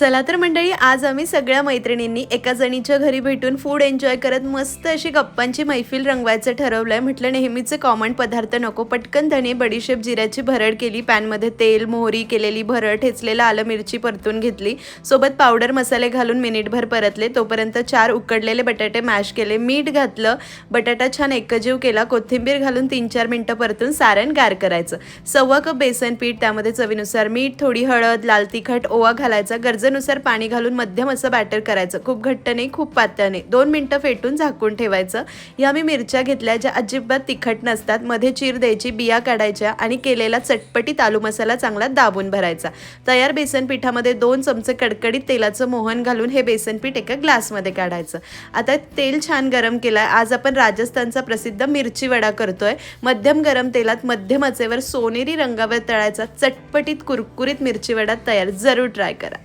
चला तर मंडळी आज आम्ही सगळ्या मैत्रिणींनी एका जणीच्या घरी भेटून फूड एन्जॉय करत मस्त अशी गप्पांची मैफिल रंगवायचं ठरवलंय. म्हटलं नेहमीचे कॉमन पदार्थ नको. पटकन धने बडीशेप जिऱ्याची भरड केली पॅनमध्ये. तेल मोहरी केलेली भरड ठेचलेलं आलं मिरची परतून घेतली. सोबत पावडर मसाले घालून मिनिटभर परतले. तोपर्यंत चार उकडलेले बटाटे मॅश केले. मीठ घातलं. बटाटा छान एकजीव केला. कोथिंबीर घालून तीन चार मिनटं परतून सारण गार करायचं. सव्वा कप बेसन पीठ त्यामध्ये चवीनुसार मीठ थोडी हळद लाल तिखट ओवा घालायचा गरजेनुसार पाणी घालून मध्यम असं बॅटर करायचं. खूप घट्ट नाही खूप पातळ नाही. दोन मिनटं फेटून झाकून ठेवायचं. या मी मिरच्या घेतल्या ज्या अजिबात तिखट नसतात. मध्ये चीर द्यायची बिया काढायच्या आणि केलेला चटपटीत आलू मसाला चांगला दाबून भरायचा. तयार बेसन पिठामध्ये दोन चमचे कडकडीत तेलाचं मोहन घालून हे बेसन पीठ एका ग्लासमध्ये काढायचं. आता तेल छान गरम केलंय. आज आपण राजस्थानचा प्रसिद्ध मिरची वडा करतोय. मध्यम गरम तेलात मध्यम आचेवर सोनेरी रंगावर तळायचा चटपटीत कुरकुरीत मिरची वडा तयार. जरूर ट्राय करा.